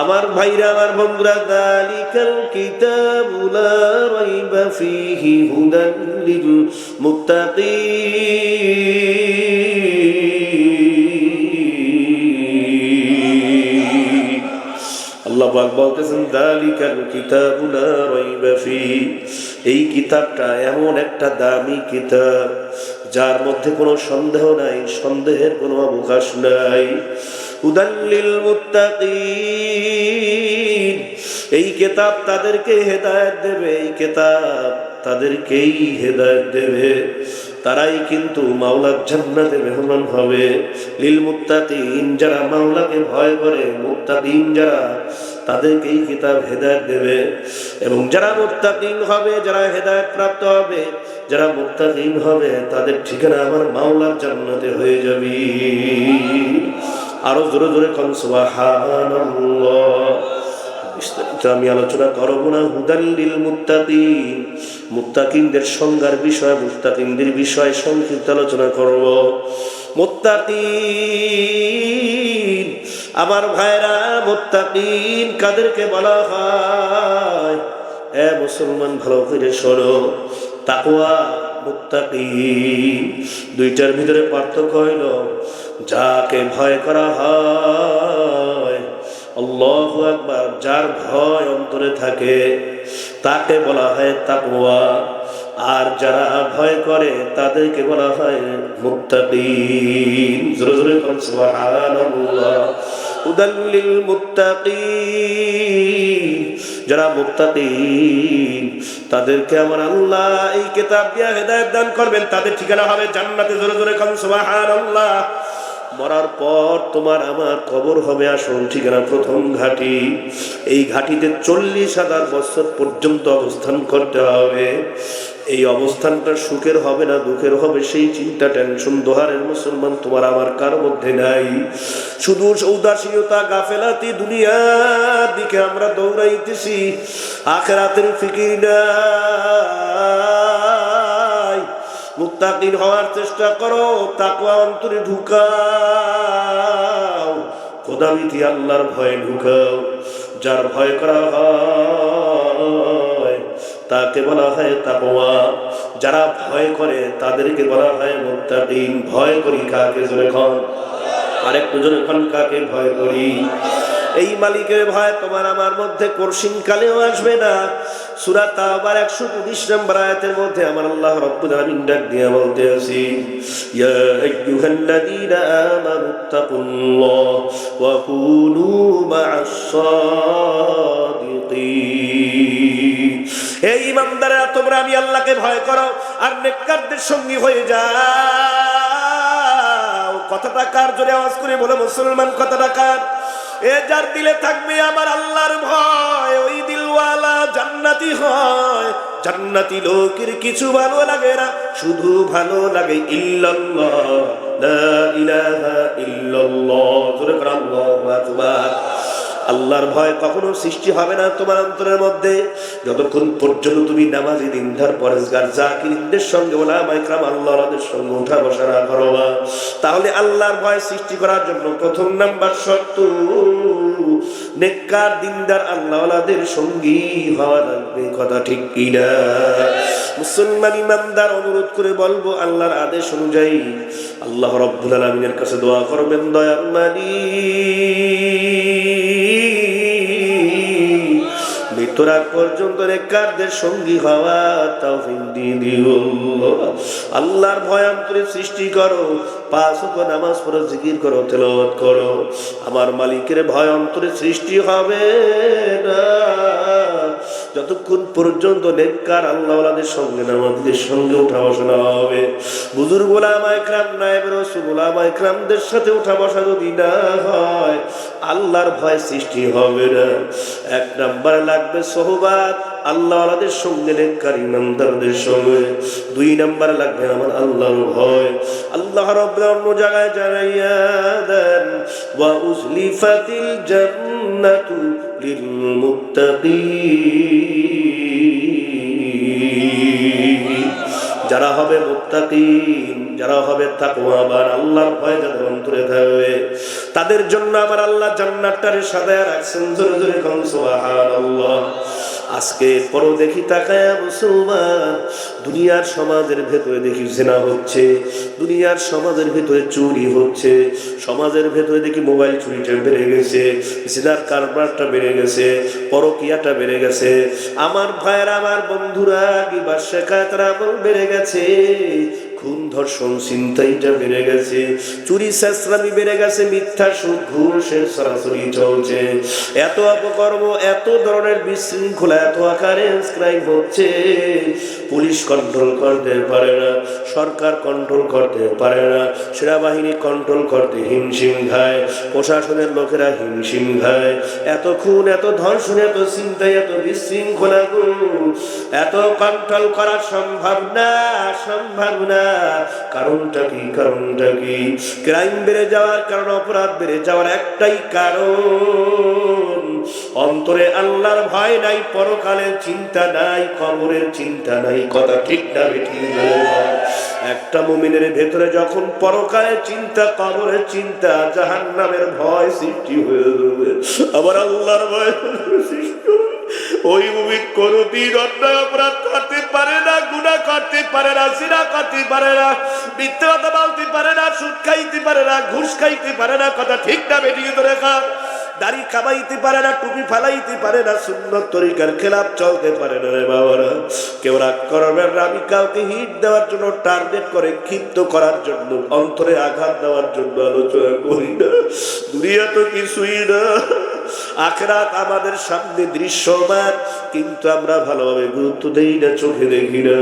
আমার ভাইরা, আমার বন্ধুরা দালিকাল কিতাবুলা রাইবা ফিহি হুদান লিল মুত্তাকিন আল্লাহ পাক বলতেছেন, দালিকাল কিতাবুলা রাইবা ফিহি। এই কিতাবটা এমন একটা দামি কিতাব, যার মধ্যে কোনো সন্দেহ নাই, সন্দেহের কোনো অবকাশ নাই। উদাল্লিল মুত্তাকিন। এই কেতাব তাদেরকে হেদায়েত দেবে, এই কেতাব তাদেরকেই হেদায়েত দেবে। তারাই কিন্তু মাওলার জান্নাতে মেহমান হবে। লিল মুত্তাকিন যারা মাওলাকে ভয় করে, মুত্তাকিন যারা তাদেরকেই কিতাব হেদায়েত দেবে। এবং যারা মুত্তাকিন হবে, যারা হেদায়েত প্রাপ্ত হবে, যারা মুত্তাকিন হবে, তাদের ঠিকানা আমার মাওলার জান্নাতে হয়ে যাবে। আরও জোরে জোরে কন আমি আলোচনা করব না। হুদাল্লিল মুত্তাকিন। মুত্তাকিনদের সংজ্ঞার বিষয়, মুত্তাকিনদের বিষয় সংক্ষিপ্ত আলোচনা করব। মুত্তাকিন। আমার ভাইরা, মুত্তাকিন, কাদেরকে বলা হয়? এ মুসলমান, ভালো করে শোনো। তাকওয়া, মুত্তাকিন। দুইটার ভিতরে পার্থক্য হইল যাকে ভয় করা হয়, আল্লাহ একবার যার ভয় অন্তরে থাকে, তাকে বলা হয় তাকওয়া। আর যারা ভয় করে, তাদেরকে বলা হয় মুত্তাকিন। উদাল্লিল মুত্তাকিন। যারা মুত্তাকিন, তাদেরকে আমার আল্লাহ এই কিতাব দিয়ে হেদায়েত দান করবেন। তাদের ঠিকানা হবে জান্নাতে। জোরে জোরে কোন সুবহানাল্লাহ। মরার পর তোমার আমার কবর হবে আসল ঠিকানা প্রথম ঘাটি। এই ঘাটিতে চল্লিশ হাজার বছর পর্যন্ত অবস্থান করতে হবে। এই অবস্থানটা সুখের হবে না দুঃখের হবে, সেই চিন্তা, টেনশন, দোহারের মুসলমান তোমার আমার কার মধ্যে নাই? শুধু উদাসীনতা গাফেলাতি দুনিয়ার দিকে আমরা দৌড়াইতেছি। আখেরাতের ফিকির নাই মুত্তাকিন হওয়ার চেষ্টা করো তাকুয়া অন্তরে ঢুকাও। খোদাবিধি আল্লাহর ভয়ে ঢুকাও। যার ভয় করা হয়, তাকে বলা হয় তাকওয়া। যারা ভয় করে, তাদেরকে বলা হয় মুত্তাকিন। ভয় করি কাকে জোরে খন আরেকটু জোরে কাকে ভয় করি? এই মালিকের ভয় তোমার আমার মধ্যে কর্ষিন কালেও আসবে না। সূরা তাওবার 119 নম্বর আয়াতের মধ্যে আমার আল্লাহ রব্বুল আলামিন ডাক দিয়ে বলতে আছি ইয়া আইয়ুহাল্লাযীনা আমানু তাকুল্লাহ ওয়া কুনু মা'আস সাদিকিন হে ইমানদারেরা তোমরা আমি আল্লাহকে ভয় করো আর নেককারদের সঙ্গী হয়ে যাও। কথাটা কার জোরে আওয়াজ করে বলে, মুসলমান কথাটা কার? এ যার দিলে থাকবে আমার আল্লাহর ভয়, ওই দিলওয়ালা জান্নাতি হয়। জান্নাতি লোকের কিছু ভালো লাগে না, শুধু ভালো লাগে আল্লাহু আল্লাহর ভয় কখনো সৃষ্টি হবে না তোমার অন্তরের মধ্যে। যতক্ষণ পর্যন্ত তুমি নামাজি দিনধার পরেশগার, জাকিরিনদের সঙ্গে ওলা মাইকরাম আল্লাহদের সঙ্গে উঠা বসা না করো। তাহলে আল্লাহর ভয় সৃষ্টি করার জন্য প্রথম নাম্বার শর্ত নেককার দিনদার আল্লাহওয়ালাদের সঙ্গী হওয়া লাগবে, কথা ঠিক কিনা? মুসলমান ইমানদার, অনুরোধ করে বলব, আল্লাহর আদেশ অনুযায়ী আল্লাহ রব্বুল আলমিনের কাছে দোয়া করবেন, দয়াল মালিক। মৃত্যুর পর্যন্ত নেককারদের সঙ্গী হওয়া তৌফিক দিয়ে দিও। আল্লাহর ভয়ান্তরে সৃষ্টি করো, পাঁচ নামাজ পড়ো, জিকির করো তেল করো। আমার মালিকের ভয় সৃষ্টি হবে না। যতক্ষণ পর্যন্ত নেককার আল্লাহওয়ালাদের সঙ্গে নামাজদের সঙ্গে উঠা বসা হবে। বুজুর্গ ওলামা ইকরাম নায়েব রসুল ওলামা ইকরামদের সাথে উঠা বসা যদি না হয়, আল্লাহর ভয় সৃষ্টি হবে না। এক নাম্বার লাগবে সোহবাত, আল্লাহওয়ালাদের সঙ্গে নেককার ইমানদারদের সঙ্গে। দুই নাম্বার লাগবে আমার আল্লাহর ভয়। আল্লাহ রব্বে অন্য জায়গায় জানাইয়া দেন, ওয়া উজলিফাতিল জান্নাতু যারা হবে মুত্তাকিন, যারা হবে তাকওয়াবান, আল্লাহর ভয় যাদের অন্তরে থাকবে, তাদের জন্য আবার আল্লাহ জান্নাতটারে সাজায় রাখছেন। জোরে জোরে আহার সুবহানাল্লাহ। আজকে পরও দেখি তাকায় মুসলমান। দুনিয়ার সমাজের ভেতরে দেখি জেনা হচ্ছে। দুনিয়ার সমাজের ভেতরে চুরি হচ্ছে। সমাজের ভেতরে দেখি মোবাইল চুরিটা বেড়ে গেছে। জেনার কারবারটা বেড়ে গেছে। পরকিয়াটা বেড়ে গেছে। আমার ভাইয়ের, আমার বন্ধুরা কি বা শেখায়তরা আমল বেড়ে গেছে। খুন ধর্ষণ চিন্তাইটা বেড়ে গেছে। চুরি শেষরামি বেড়ে গেছে, মিথ্যা সুদ ঘুষের সরাসরি চলছে। এত অপকর্ম, এত ধরনের বিশৃঙ্খলা, এত আকারে ক্রাইম হচ্ছে। পুলিশ কন্ট্রোল করতে পারে না, সরকার কন্ট্রোল করতে পারে না, সেনাবাহিনী কন্ট্রোল করতে হিমশিম খায়, প্রশাসনের লোকেরা হিমশিম খায়। এত খুন, এত ধর্ষণ, এত চিন্তা এত বিশৃঙ্খলা এত কন্ট্রোল করা সম্ভব না সম্ভব না। কারণটা কি কারণটা কি ক্রাইম বেড়ে যাওয়ার কারণ, অপরাধ বেড়ে যাওয়ার একটাই কারণ, অন্তরে আল্লাহর ভয় নাই, পরকালের চিন্তা নাই, কবরের চিন্তা নাই, কথা ঠিক না একটা মুমিনের ভেতরে যখন পরকালের চিন্তা, কবরের চিন্তা জাহান নামের ভয় সৃষ্টি হয়ে যাবে, আবার আল্লাহর ভয় সৃষ্টি। ওই মুমিন কোনদিন অন্যায় অপরাধ করতে পারে না গুণা করতে পারে না সিনা করতে পারে না, মিথ্যে বলতে পারে না, সুদ খাইতে পারে না, ঘুষ খাইতে পারে না, কথা ঠিক না বেটিয়ে ধরে খা দাড়ি কামাইতে পারে না, টুপি ফালাইতে পারে না, সুন্নত তরিকার খেলাপ চলতে পারে না রে বাবারা। কেউ রাগ করবেন না, আমি কাউকে হিট দেওয়ার জন্য, টার্গেট করে, ক্ষিপ্ত করার জন্য, অন্তরে আঘাত দেওয়ার জন্য আলোচনা করি না। দুনিয়া তো কিছুই না। আখরাত আমাদের সামনে দৃশ্যমান, কিন্তু আমরা ভালোভাবে গুরুত্ব দেই না, চোখে দেখি না।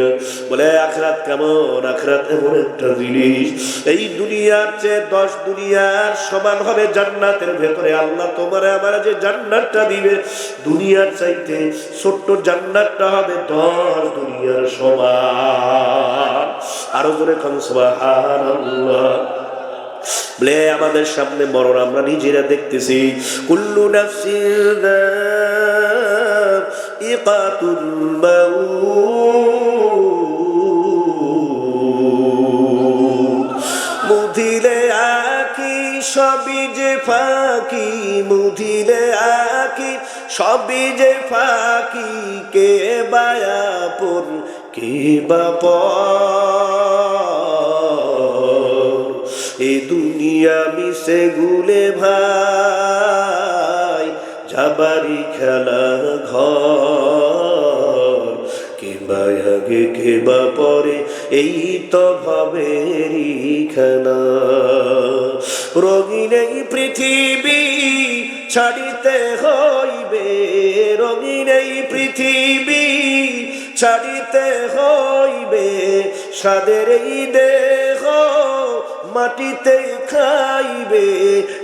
বলে আখরাত কেমন? আখরাত এমন একটা জিনিস। এই দুনিয়ার চেয়ে দশ দুনিয়ার সমান হবে জান্নাতের ভেতরে। আল্লাহ তোমার আমার যে জান্নাতটা দিবে, দুনিয়ার চাইতে ছোট্ট জান্নাতটা হবে দশ দুনিয়ার সমান। আরও জোরে খান সুবহানাল্লাহ। বলে আমাদের সামনে মরণ আমরা নিজেরা দেখতেছি। কুল্লু নাফসিন ইকাতুল মুধিলে আকি সবই যে ফাঁকি মুধিলে আকি সবই যে ফাঁকি, কে বায়াপুর কে বাপর এ দুনিয়া মিশে গুলে ভাই যাবারি খেলা ঘর। কিংবা আগে, কেবা পরে, এই তো ভাবেরই খেলা। রঙিন এই পৃথিবী ছাড়িতে হইবে, রঙিন এই পৃথিবী ছাড়িতে হইবে সাদের এই দেহ মাটিতে খাইবে,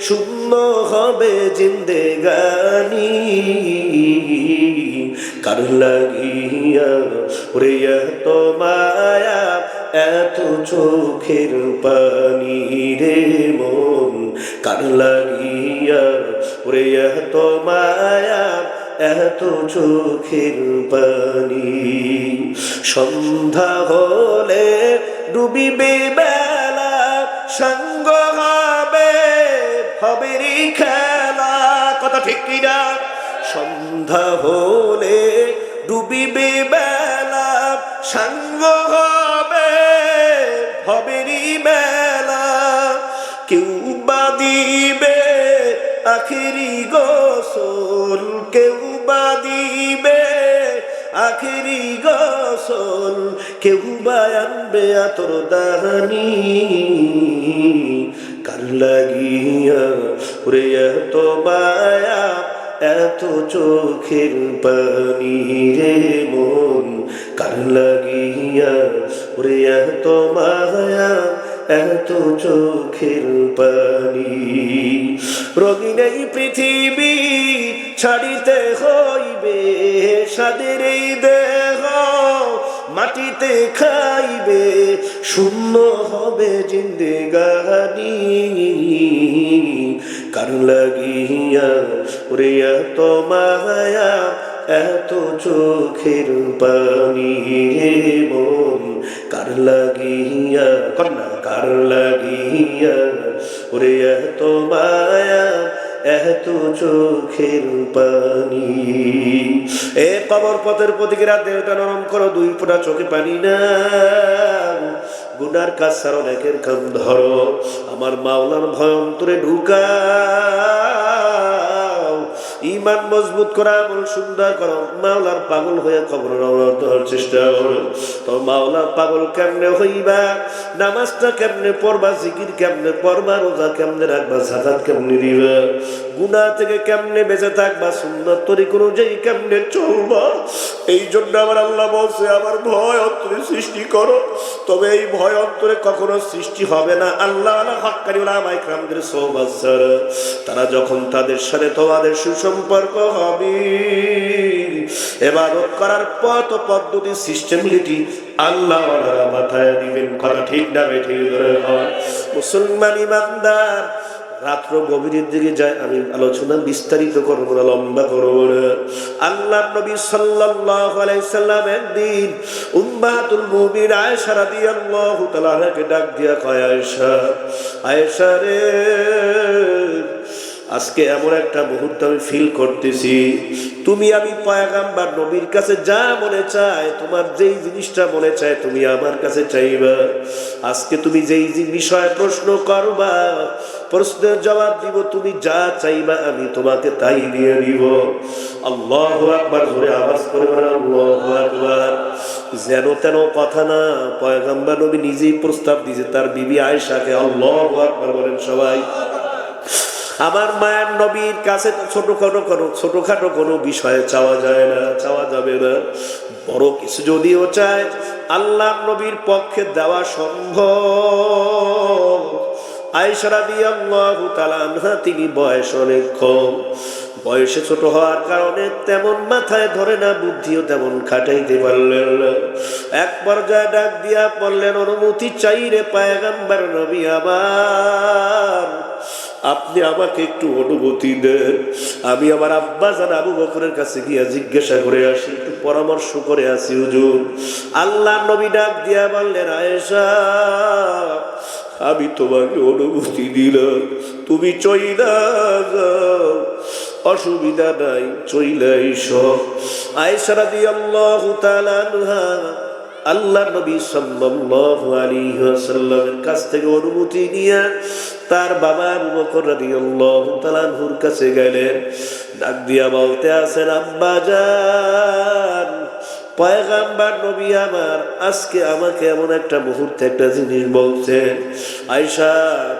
শূন্য হবে জিন্দেগানি। কার লাগিয়া ওরে এত মায়া, এত চোখের পানি রে মন। কার লাগিয়া ওরে এত মায়া, এত চোখের পানি। সন্ধ্যা হলে ডুবিবে বেলা সঙ্গ হবে হবেরি খেলা। কথা ঠিক কিনা? সন্ধ্যা হলে ডুবিবে বেলা। সঙ্গ হবে হবেরি মেলা কেউ বা দিবে আখিরি গোসল, কেউ বা দিবে আখিরি গোসল, কেউ বা আনবে আতর দাহানি। কার লাগিয়া ওরে এত মায়া, এত চোখের পানি রে মন। কার লাগিয়া ওরে এত মায়া, এত চোখের পানি। রঙিন এই পৃথিবী ছাড়িতে হইবে সাদের এই দেহ মাটিতে খাইবে, শূন্য হবে জিন্দেগানি। কার লাগিয়া ওরে এত মায়া, এত চোখের পানি মন। কার লাগিয়া, কন্যা, কার লাগিয়া ওরে এত মায়া এত চোখের পানি। এ কবর পথের প্রতিক্রিয়া দেহটা নরম করো, দুই ফোটা চোখে পানি না। গুনার কাজ সারণ একের কাম ধরো। আমার মাওলার ভয় অন্তরে ঢুকাও ইমান মজবুত করা, আমল সুন্দর করো। মাওলার পাগল হয়ে খবর দেওয়ার চেষ্টা করো। তো মাওলার পাগল কেমনে হইবা? নামাজটা কেমনে পড়বা? জিকির কেমনে পড়বা? রোজা কেমনে রাখবা? জাকাত কেমনে দিবা? গুনাহ থেকে কেমনে বেঁচে থাকবা? সুন্দর তরিক অনুযায়ী কেমনে চলবা? এই জন্য আমার আল্লাহ বলছে, আমার ভয় অন্তরে সৃষ্টি করো। তবে এই ভয় অন্তরে কখনো সৃষ্টি হবে না। আল্লাহ হকারি ওলামা ইকরামদের সৌবাসার তারা যখন তাদের সাথে তোমাদের সুসম্পর্ক হবে। এবাদত করার পথ পদ্ধতি সিস্টেমিলিটি আল্লাহ মাথায় দিবেন। কথা ঠিক না ঠিক মুসলমান ইমানদার, রাত্র গভীরের দিকে যায়, আমি আলোচনা বিস্তারিত করব না, লম্বা করব না। আল্লাহ নবী সাল্লাম একদিন উম্মাতুল মুমিন আয়েশা রাদিয়াল্লাহু তাআলাকে ডাক দিয়া কয়, আয়েশা আয়েশা রে আজকে এমন একটা মুহূর্ত আমি ফিল করতেছি। তুমি আমি পয়াগাম্বার নবীর কাছে যা মনে চায়, তোমার যেই জিনিসটা মনে চায়, তুমি আমার কাছে চাইবা। আজকে তুমি যেই বিষয়ে প্রশ্ন করবা, প্রশ্নের জবাব দিব, তুমি যা চাইবা আমি তোমাকে তাই দিয়ে দিব। আল্লাহ আকবার ধরে আওয়াজ করে আল্লাহ আকবার। যেন তেন কথা না, পয়গাম্বার নবী নিজেই প্রস্তাব দিয়েছে, তার বিবি আয়েশাকে, আল্লাহ আকবার বলেন সবাই। আমার মায়ের নবীর কাছে তো ছোটখাটো কোনো ছোটখাটো কোনো বিষয়ে চাওয়া যায় না, চাওয়া যাবে না। বড় কিছু যদিও চায়, আল্লাহ নবীর পক্ষে দেওয়া সম্ভব। তিনি বয়স অনেক কম। বয়সে ছোট হওয়ার কারণে তেমন মাথায় ধরে না, বুদ্ধিও তেমন খাটাইতে পারলেন না। এক পর্যায়ে ডাক দিয়া পড়লেন অনুমতি চাই রে পায়গাম্বার নবী আবার আপনি আমাকে একটু অনুমতি দেন। আমি আমার আব্বা জান আবু বকরের কাছে গিয়া জিজ্ঞাসা করে আসি, একটু পরামর্শ করে আসি, হুজুর। আল্লাহ নবী ডাক দিয়া বললেন, আয়েশা, আমি তোমাকে অনুমতি দিলাম। তুমি চইলা যাও। অসুবিধা নাই চইলা সব। আয়েশা রাদিয়াল্লাহু তাআলা আনহা, আল্লাহ নবী সাল্লাল্লাহু আলাইহি ওয়াসাল্লামের কাছ থেকে অনুমতি নিয়ে তার বাবা আবু বকর রাদিয়াল্লাহু কাছে গেলেন। ডাক দিয়া বলতে আছেন, আব্বা নবী আমার, আজকে আমাকে এমন একটা বলছেন।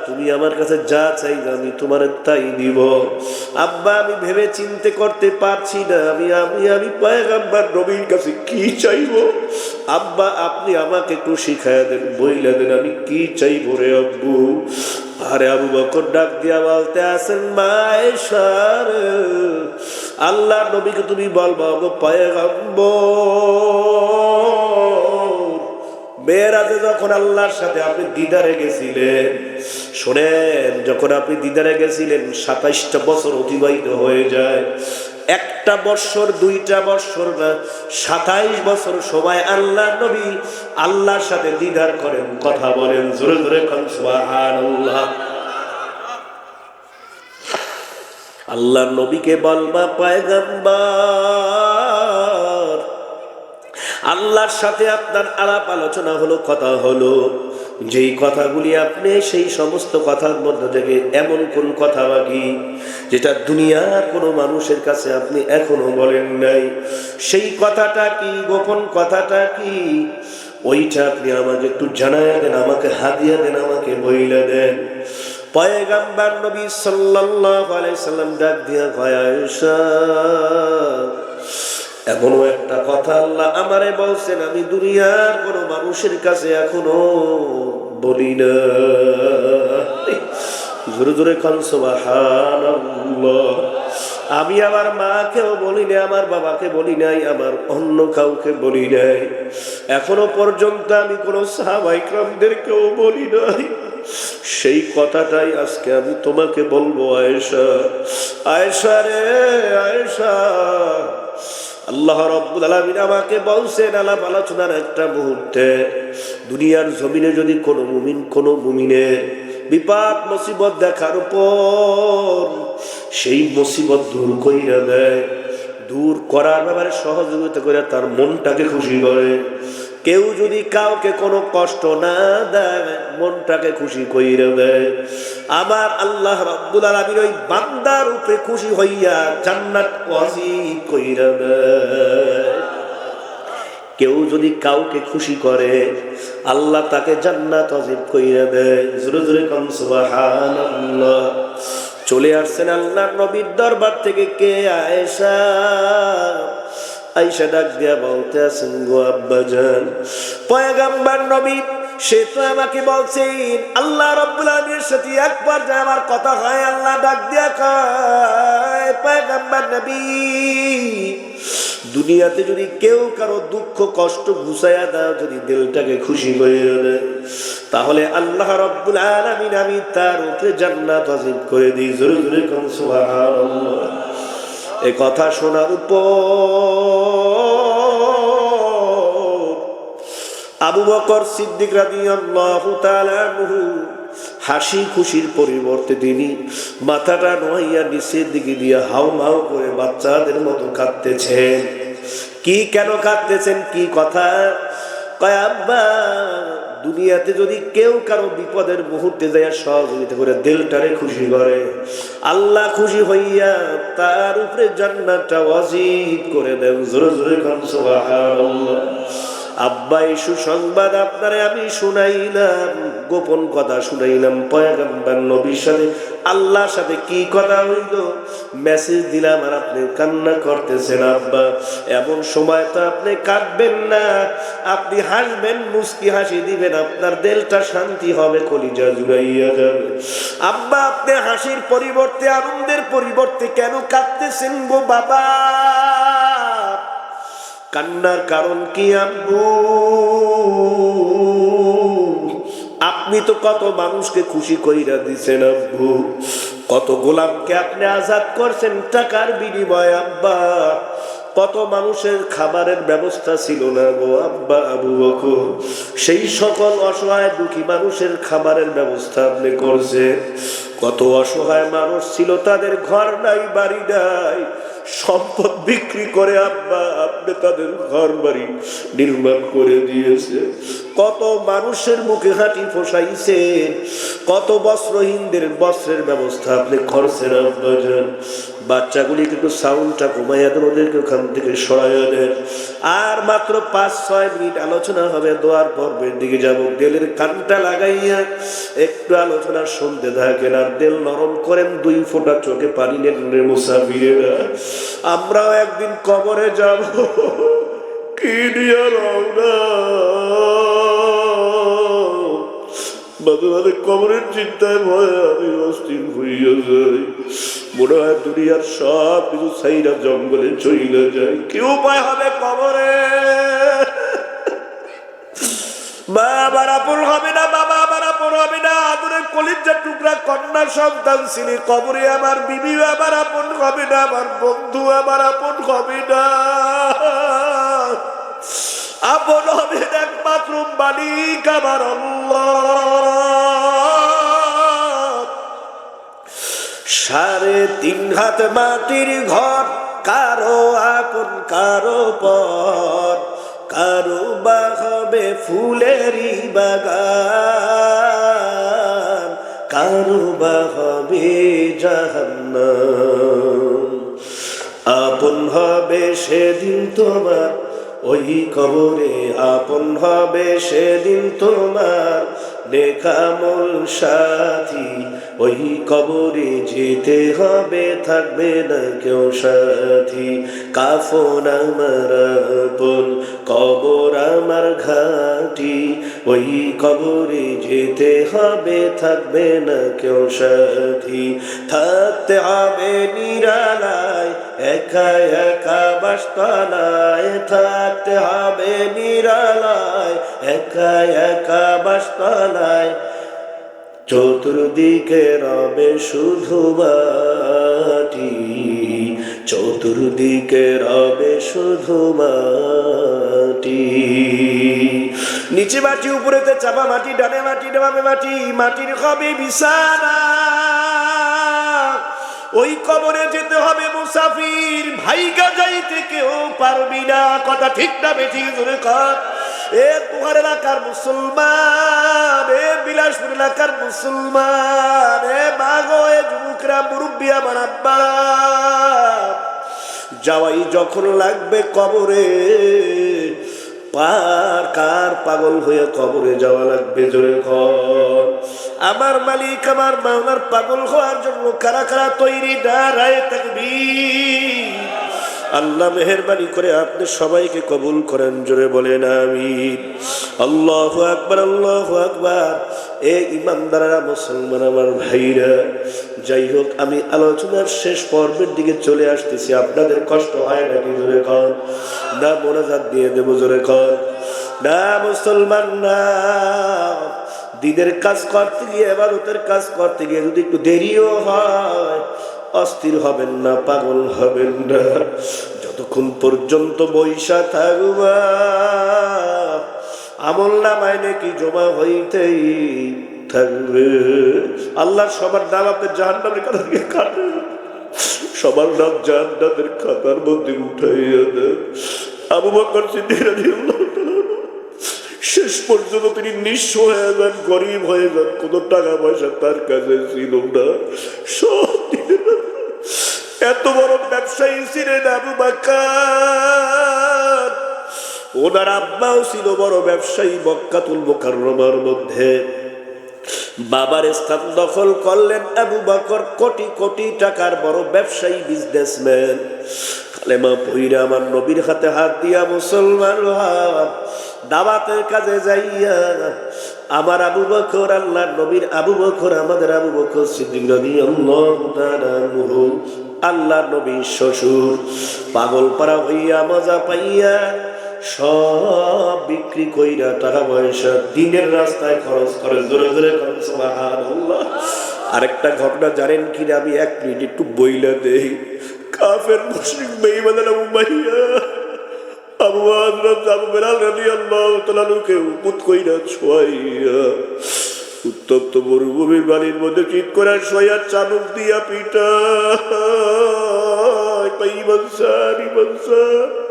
তুমি আমার কাছে যা চাইবে আমি তোমার তাই আব্বা, আমি করতে পারছি না। আমি আমি আমি পয়গাম্বার নবীর কাছে কি চাইব? আব্বা, আপনি আমাকে একটু শিখাইয়া দেন, বইলা দেন, আমি কি চাইব রে আব্বু? আরে আবু বকর ডাক দিয়া বলতে আসেন মায়েশার আল্লাহ নবীকে তুমি বলব গো পয়গম্বর, মেয়েরাজে যখন আল্লাহর সাথে আপনি দিদারে গেছিলেন শোনেন, যখন আপনি দিদারে গেছিলেন, সাতাইশটা বছর অতিবাহিত হয়ে যায়। একটা বৎসর, দুইটা বৎসর না, সাতাইশ বছর সময় আল্লাহ নবী আল্লাহর সাথে দিদার করেন, কথা বলেন, জোরে জোরে আল্লাহ নবীকে বলবা পায়গাম্বার। আল্লাহর সাথে আপনার আলাপ আলোচনা হলো, কথা হলো। যেই কথাগুলি আপনি সেই সমস্ত কথার মধ্যে থেকে এমন কোন কথা বাকি যেটা দুনিয়ার কোনো মানুষের কাছে আপনি এখনও বলেন নাই? সেই কথাটা কি, গোপন কথাটা কি? ওইটা আপনি আমাকে একটু জানায় দেন, আমাকে হাদিয়া দেন, আমাকে বইলা দেন। পয়গাম্বার নবী সাল্লাল্লাহু আলাইহি সাল্লাম ডাক দিয়া আয়েশা এমনও একটা কথা আল্লাহ আমারে বলছেন, আমি দুনিয়ার কোন মানুষের কাছে এখনও বলি না। জোরে জোরে আমি আমার মাকেও বলি নাই, আমার বাবাকে বলি নাই, আমার অন্য কাউকে বলি নাই। এখনও পর্যন্ত আমি কোনো সাহাবাইকরামদেরকেও বলি নাই। সেই কথাটাই আজকে আমি তোমাকে বলব, আয়েশা। আয়েশা রে, আয়েশা। আল্লাহ রব্বুল আলমিন আমাকে বলছেন, আলাপ আলোচনার একটা মুহূর্তে দুনিয়ার জমিনে যদি কোনো মুমিন কোনো মুমিনে বিপাদ মুসিবত দেখার পর সেই মুসিবত দূর করিয়া দেয়, দূর করার ব্যাপারে সহযোগিতা করে তার মনটাকে খুশি করে। কেউ যদি কাউকে কোনো কষ্ট না দেয়, মনটাকে খুশি কইরে দেয়। আমার আল্লাহ রব্বুল আলামিন ওই বান্দার উপরে খুশি হইয়া জান্নাত ওয়াজিব দেয়। কেউ যদি কাউকে খুশি করে, আল্লাহ তাকে জান্নাত অজিব কইরা দেয়। জোরে জোরে কম সুবহানাল্লাহ। চলে আসছেন আল্লাহর নবীর দরবার থেকে কে আয়েশা? আইসা ডাক দিয়া বলতে আছেন গো আব্বাজান, পয়গাম্বার নবী, সে তো আমাকে বলছেন আল্লাহ রব্বুল আলামিনের সাথে একবার যে আমার কথা হয়, আল্লাহ ডাক দিয়া কয়, পয়গাম্বার নবী, দুনিয়াতে যদি কেউ কারও দুঃখ, কষ্ট ঘুষাইয়া দাও, যদি দিলটাকে খুশি করে তাহলে আল্লাহ রব্বুল আলামিন আমি তার উপরে জান্নাত আজিব করে দিই। জোরে জোরে কোন, সুবহানাল্লাহ। এ কথা শোনার উপর আবু বকর সিদ্দিক তাআলা আনহু হাসি খুশির পরিবর্তে তিনি মাথাটা নোয়াইয়া নিচের দিকে দিয়ে হাউ মাউ করে বাচ্চাদের মতো কাঁদতেছেন। কি কেন কাঁদতেছেন? কি কথা? কয়, আব্বা দুনিয়াতে যদি কেউ কারও বিপদের মুহূর্তে যায় সহযোগিতা করে দিলটারে খুশি করে, আল্লাহ খুশি হইয়া তার উপরে জান্নাতটা ওয়াজিব করে দেন। জোরে জোরে খান আব্বা এই সুসংবাদ আপনারে আমি শুনাইলাম, গোপন কথা শুনাইলাম। পয়গাম্বার নবীর সাথে আল্লাহর সাথে কি কথা হইল? মেসেজ দিলাম আর আপনি কান্না করতেছেন, আব্বা। এমন সময় তো আপনি কাঁদবেন না, আপনি হাসবেন মুস্কি হাসি দিবেন, আপনার দেলটা শান্তি হবে, কলিজা জুড়াইয়া যাবে। আব্বা, আপনি হাসির পরিবর্তে, আনন্দের পরিবর্তে কেন কাঁদতেছেন গো বাবা? কান্নার কারণ কি আব্বু? আপনি তো কত মানুষকে খুশি কইরা দিছেন আব্বু। কত গোলাপকে আপনি আজাদ করছেন টাকার বিনিময়, আব্বা। কত মানুষের খাবারের ব্যবস্থা ছিল না গো, আব্বা, আবু সেই সকল অসহায় দুঃখী মানুষের খাবারের ব্যবস্থা আপনি করছেন। কত অসহায় মানুষ ছিল, তাদের ঘর নাই, বাড়ি নাই। সম্পদ বিক্রি করে আব্বা আপনি তাদের ঘর বাড়ি নির্মাণ করে দিয়েছে কত মানুষের মুখে হাঁটি ফসাইছেন কত বস্ত্রহীনদের বস্ত্রের ব্যবস্থা আপনি খরচের প্রয়োজন বাচ্চাগুলিকে একটু সাউন্ডটা কমাইয়া দেন, ওদেরকে ওখান থেকে সরাইয়া দেন। আর মাত্র পাঁচ, ছয় মিনিট আলোচনা হবে, দোয়ার পর্বের দিকে যাব। দেলের কানটা লাগাইয়া একটু আলোচনা শুনতে থাকেন, আর দেল নরম করেন, দুই ফোঁটা চোখে পানি নেন মুসাফিরেরা। আমরাও একদিন কবরে যাব। কি নিয়ে রওনা। মাঝে মাঝে কবরের চিন্তায় ভয়ে আমি অস্থির মনে হয় দুনিয়ার সব কিছু জঙ্গলে চইলে যায়। কি উপায় হবে কবরে? মা আমার হবে না, বাবা আমার হবে না। আদরের কলিজার টুকরা, কন্যা সন্তান ছিলি কবরে আমার বিবি আমার আপন হবে না, আমার বন্ধু আমার আপন হবে না। আপন হবে একমাত্র মালিক আমার সাড়ে তিন হাত মাটির ঘর, কারও আপন, কারও পর। কারও বা হবে ফুলেরই বাগান, কারও বা হবে জাহান্নাম। আপন হবে সেদিন তোমার ওই কবরে আপন হবে সেদিন তোমার নেকামল সাথী। ওই কবরে যেতে হবে, থাকবে না কেউ সাথী। কাফন আমার আপন, কবর আমার ঘাটি। ওই কবরে যেতে হবে, থাকবে না কেউ সাথী। থাকতে হবে নিরালায় একা একা বাসতলায় থাকতে হবে নিরালায়। একা একা বাসতলায় চতুর্দিকে রবে শুধু মাটি। চতুর চতুর্দিকে রবে শুধু মাটি। নিচে মাটি, উপরেতে চাপা মাটি, ডানে মাটি ডাবে মাটি, মাটির হবে বিছানা। ওই কবরে যেতে হবে মুসাফির। ভাইগা যাইতে কেউ পারবি না। কথা ঠিক না বেঠিক ধরে কর। এ তোমার এলাকার মুসলমান, এ বিলাসপুর এলাকার মুসলমান, এ মাগো, এ যুবকরা, মুরব্বী আমার যাওয়াই যখন লাগবে কবরে। পার কার পাগল হয়ে কবরে যাওয়া লাগবে জোরে কর। আমার মালিক, আমার মাওনার পাগল হওয়ার জন্য কারা কারা তৈরি দাঁড়ায় থাকবি আল্লাহ মেহরবানি করে আপনি সবাইকে কবুল করেন, জোরে বলেন আমি আল্লাহ আকবার আল্লাহ আকবার। এ ইমানদারা মুসলমান আমার ভাইরা। যাই হোক আমি আলোচনার শেষ পর্বের দিকে চলে আসতেছি। আপনাদের কষ্ট হয় নাকি জোরে কর না, মোনাজাত দিয়ে দেবো জোরে কর না, মুসলমান না। দিনের কাজ করতে গিয়ে এবারতের কাজ করতে গিয়ে যদি একটু দেরিও হয়, অস্থির হবেন না, পাগল হবেন না। যতক্ষণ পর্যন্ত বৈশা থাকবা। আমল নামায় নাকি জমা হইতেই থাকবে? আল্লাহ সবার নাম আপনার জাহান নামের কথা কাটে। সবার নাম জাহান্নাতের খাতার মধ্যে উঠাইয়া দেয় আবু বকর শেষ পর্যন্ত তিনি নিঃস্ব হয়ে যান, গরিব হয়ে যান। কত টাকা পয়সা তার কাছে ছিল না। সব এত বড় ব্যবসায়ী ছিলেন আবু বাকার। ওনার আব্বাও ছিল বড় ব্যবসায়ী মক্কাতুল মোকাররমার মধ্যে। বাবার স্থান দখল করলেন আবু বকর, কোটি কোটি টাকার বড় ব্যবসায়ী বিজনেসম্যান কালেমা পইরা আমার নবীর হাতে হাত দিয়া মুসলমান হাত দাওয়াতের কাজে যাইয়া আমার আবু বকর আল্লাহ নবীর আবু বকর, আমাদের আবু বকর সিদ্দিক তাআলা আল্লাহ নবীর শ্বশুর। পাগল পাড়া হইয়া মজা পাইয়া সব বিক্রি কইরা টাকা পয়সা দিনের রাস্তায় খরচ করে, জোরে জোরে সুবহানাল্লাহ। আরেকটা ঘটনা জানেন কিনা, আমি এক মিনিট একটু বইলা দেই। কাফের মুশরিক বেঈমানের আবু মাইয়া আবু হযরত আবু বেলাল রাদিয়াল্লাহু তাআলা কে উপুত কইরা ছোয়াইয়া উত্তপ্ত মরুভূমির বাড়ির মধ্যে চিৎ করে শোয়া চাবুক দিয়া পিটা ইমান স্যার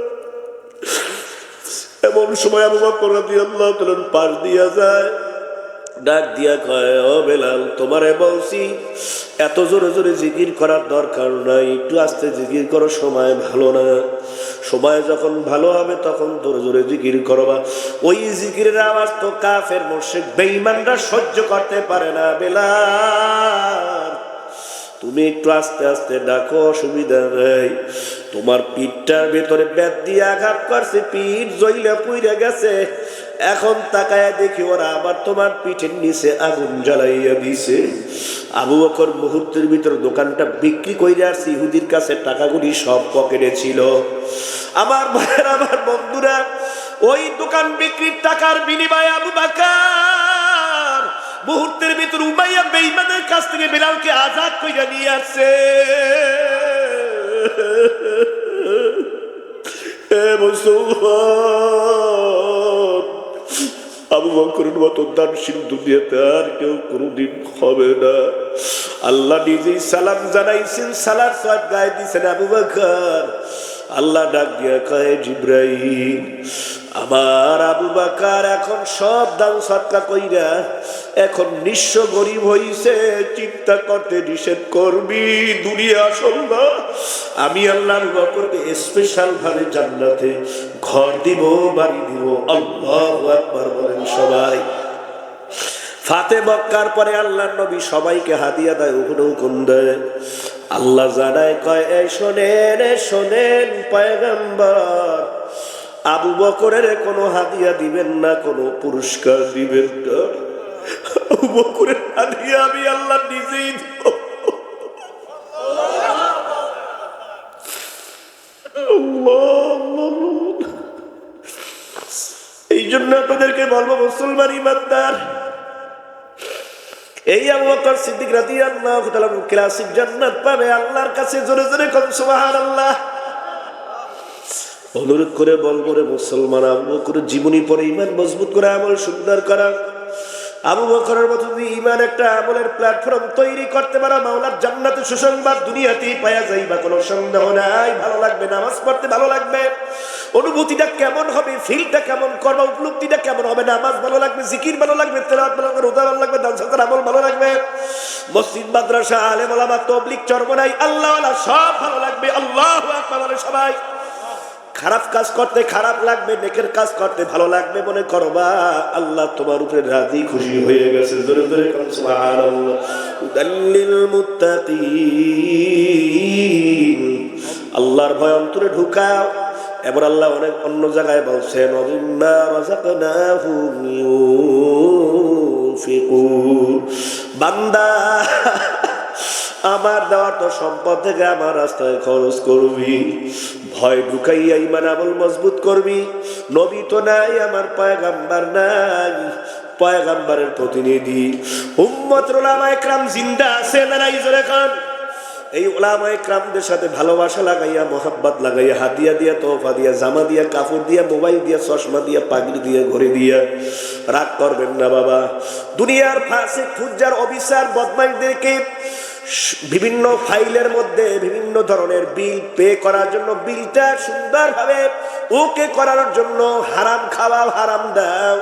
এমন সময় আবু বকর রাদিয়াল্লাহু তাআলা পাশ দিয়া যায়, ডাক দিয়া কয়, ও বেলাল, তোমারে বলছি, এত জোরে জোরে জিকির করার দরকার নাই, একটু আস্তে জিকির করো, সময় ভালো না। সময় যখন ভালো হবে, তখন জোরে জোরে জিকির করবা। ওই জিকিরের আওয়াজ তো কাফের মোশেক বেঈমানরা সহ্য করতে পারে না, বেলাল। তুমি একটু আস্তে আস্তে ডাকো, অসুবিধা নেই। তোমার পিঠটার ভেতরে ব্যাট দিয়ে আঘাত করছে, পিঠ জইলা পুইরা গেছে। এখন তাকায় দেখি ওরা আবার তোমার পিঠের নিচে আগুন জ্বালাইয়া দিছে। আবু বকর মুহূর্তের ভিতর দোকানটা বিক্রি করে আসছে ইহুদির কাছে টাকাগুলি সব পকেটে ছিল। আমার ভাইয়ের, আমার বন্ধুরা, ওই দোকান বিক্রির টাকার বিনিময়ে আবু বাকার মুহূর্তের ভিতর উমাইয়া বেইমানের কাছ থেকে বেলালকে আজাদ কইরা নিয়ে আসছে। আবু বকরের মতো দানশীল দুনিয়াতে আর কেউ কোনোদিন হবে না। আল্লাহ নিজেই সালাম জানাইছেন, সালার সাদ গায়ে দিয়েছেন আবু বকর। আল্লাহ ডাক দিয়া কয়ে জিব্রাইল আমার আবু বাকার এখন সব দান সৎকা কইরা এখন নিঃস্ব গরিব হইছে, চিন্তা করতে নিষেধ করবি, দুনিয়া আসল আমি আল্লাহ আবু বকরকে স্পেশাল ভাবে জান্নাতে ঘর দিব, বাড়ি দিব, আল্লাহ একবার বলেন সবাই। ফাতে বক্কার পরে আল্লাহ নবী সবাইকে হাদিয়া দেয়, হুকুম দেয়। আল্লাহ জানায়, কয় এ শোনেন এ শোনেন, পয়গম্বর আবু বকরের কোনো হাদিয়া দিবেন না কোনো পুরস্কার দিবেন না। আবু বকরের হাদিয়া আমি আল্লাহ নিজেই আল্লাহ, আল্লাহ। এই জন্য আপনাদেরকে বলব মুসলমান ইমানদার এই আবু সিদ্দিক রাদিয়াল্লাহু তাআলা ক্লাসিক জান্নাত পাবে আল্লাহর কাছে জোরে জোরে কোন সুবহানাল্লাহ। অনুরোধ করে বলব রে মুসলমান আবু বকরের জীবনী পরে ইমান মজবুত করে, আমল সুন্দর করা। আবু বকরের মতো যদি ইমান একটা আমলের প্ল্যাটফর্ম তৈরি করতে পারো, মাওলার জান্নাতে সুসংবাদ দুনিয়াতেই পাওয়া যাইবা, কোনো সন্দেহ নাই। ভালো লাগবে, নামাজ পড়তে ভালো লাগবে। অনুভূতিটা কেমন হবে ফিলটা কেমন করবা উপলব্ধিটা কেমন হবে, নামাজ ভালো লাগবে, জিকির ভালো লাগবে, তেলাওয়াত ভালো লাগবে, রোজা ভালো লাগবে দান সাদার আমল ভালো লাগবে। মসজিদ, মাদ্রাসা, আলেম ওলামা, তবলিগ, চরমনাই আল্লাহ সব ভালো লাগবে, আল্লাহ আকবার সবাই। খারাপ কাজ করতে খারাপ লাগবে, নেকের কাজ করতে ভালো লাগবে মনে করো করবা আল্লাহ তোমার উপরে রাজি খুশি হয়ে গেছে। জোরে জোরে মুত্তাকিন। আল্লাহর ভয় অন্তরে ঢুকাও। এবার আল্লাহ অনেক অন্য জায়গায় বলছেন, অবিম্মা রাযাকনাহুম ইউনফিকুন বান্দা আমার দেওয়ার তো সম্পদ থেকে আমার রাস্তায় খরচ করবি। ভয় ঢুকাইয়া ইমান আমল মজবুত করবি। নবী তো নাই, আমার পয়গাম্বার নাই। পয়গাম্বারের প্রতিনিধি। উম্মত ওলামা একরাম জিন্দা আছে না জোরে খান? এই ওলামা একরামদের সাথে ভালোবাসা লাগাইয়া, মোহাব্বত লাগাইয়া, হাতিয়া দিয়া তোফা দিয়া, জামা দিয়া, কাপড় দিয়া, মোবাইল দিয়া, চশমা দিয়া, পাগড়ি দিয়া ঘরে দিয়া। রাগ করবেন না বাবা। দুনিয়ার ফাঁসে খুঁজার অবিচার, বদমাইশদেরকে বিভিন্ন ফাইলের মধ্যে বিভিন্ন ধরনের বিল পে করার জন্য বিলটা সুন্দরভাবে ওকে করার জন্য হারাম খাওয়া হারাম দাও।